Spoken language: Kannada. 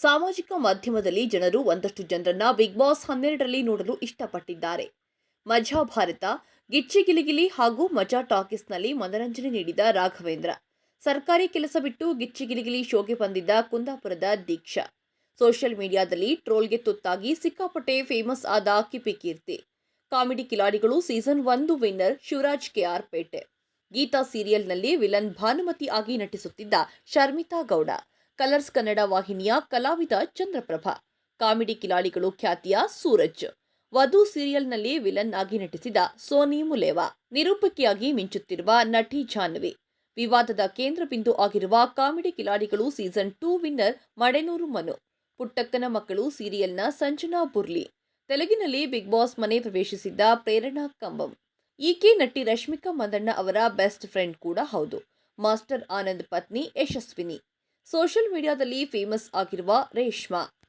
ಸಾಮಾಜಿಕ ಮಾಧ್ಯಮದಲ್ಲಿ ಜನರು ಒಂದಷ್ಟು ಜನರನ್ನ ಬಿಗ್ ಬಾಸ್ ಹನ್ನೆರಡರಲ್ಲಿ ನೋಡಲು ಇಷ್ಟಪಟ್ಟಿದ್ದಾರೆ. ಮಜಾ ಭಾರತ, ಗಿಚ್ಚಿ ಗಿಲಿಗಿಲಿ ಹಾಗೂ ಮಜಾ ಟಾಕೀಸ್ನಲ್ಲಿ ಮನರಂಜನೆ ನೀಡಿದ ರಾಘವೇಂದ್ರ. ಸರ್ಕಾರಿ ಕೆಲಸ ಬಿಟ್ಟು ಗಿಚ್ಚಿ ಗಿಲಿಗಿಲಿ ಶೋಗೆ ಬಂದಿದ್ದ ಕುಂದಾಪುರದ ದೀಕ್ಷಾ. ಸೋಷಿಯಲ್ ಮೀಡಿಯಾದಲ್ಲಿ ಟ್ರೋಲ್ಗೆ ತುತ್ತಾಗಿ ಸಿಕ್ಕಾಪಟ್ಟೆ ಫೇಮಸ್ ಆದ ಕಿಪಿ ಕೀರ್ತಿ. ಕಾಮಿಡಿ ಕಿಲಾಡಿಗಳು ಸೀಸನ್ ಒಂದು ವಿನ್ನರ್ ಶಿವರಾಜ್ ಕೆಆರ್ ಪೇಟೆ. ಗೀತಾ ಸೀರಿಯಲ್ನಲ್ಲಿ ವಿಲನ್ ಭಾನುಮತಿ ಆಗಿ ನಟಿಸುತ್ತಿದ್ದ ಶರ್ಮಿತಾ ಗೌಡ. ಕಲರ್ಸ್ ಕನ್ನಡ ವಾಹಿನಿಯ ಕಲಾವಿದ ಚಂದ್ರಪ್ರಭಾ, ಕಾಮಿಡಿ ಕಿಲಾಡಿಗಳು ಖ್ಯಾತಿಯ ಸೂರಜ್, ವಧು ಸೀರಿಯಲ್ನಲ್ಲಿ ವಿಲನ್ ಆಗಿ ನಟಿಸಿದ ಸೋನಿ ಮುಲೇವಾ, ನಿರೂಪಕಿಯಾಗಿ ಮಿಂಚುತ್ತಿರುವ ನಟಿ ಜಾನ್ವಿ, ವಿವಾದದ ಕೇಂದ್ರ ಬಿಂದು ಆಗಿರುವ ಕಾಮಿಡಿ ಕಿಲಾಡಿಗಳು season two winner Madenur Manu, ಪುಟ್ಟಕ್ಕನ ಮಕ್ಕಳು ಸೀರಿಯಲ್ನ ಸಂಜನಾ ಬುರ್ಲಿ, ತೆಲುಗಿನಲ್ಲಿ ಬಿಗ್ ಬಾಸ್ ಮನೆ ಪ್ರವೇಶಿಸಿದ್ದ ಪ್ರೇರಣಾ ಕಂಬಂ. ಈಕೆ ನಟಿ ರಶ್ಮಿಕಾ ಮಂದಣ್ಣ ಅವರ ಬೆಸ್ಟ್ ಫ್ರೆಂಡ್ ಕೂಡ ಹೌದು, ಮಾಸ್ಟರ್ ಆನಂದ್ ಪತ್ನಿ ಯಶಸ್ವಿನಿ. ಸೋಷಿಯಲ್ ಮೀಡಿಯಾದಲ್ಲಿ ಫೇಮಸ್ ಆಗಿರುವ ರೇಷ್ಮಾ.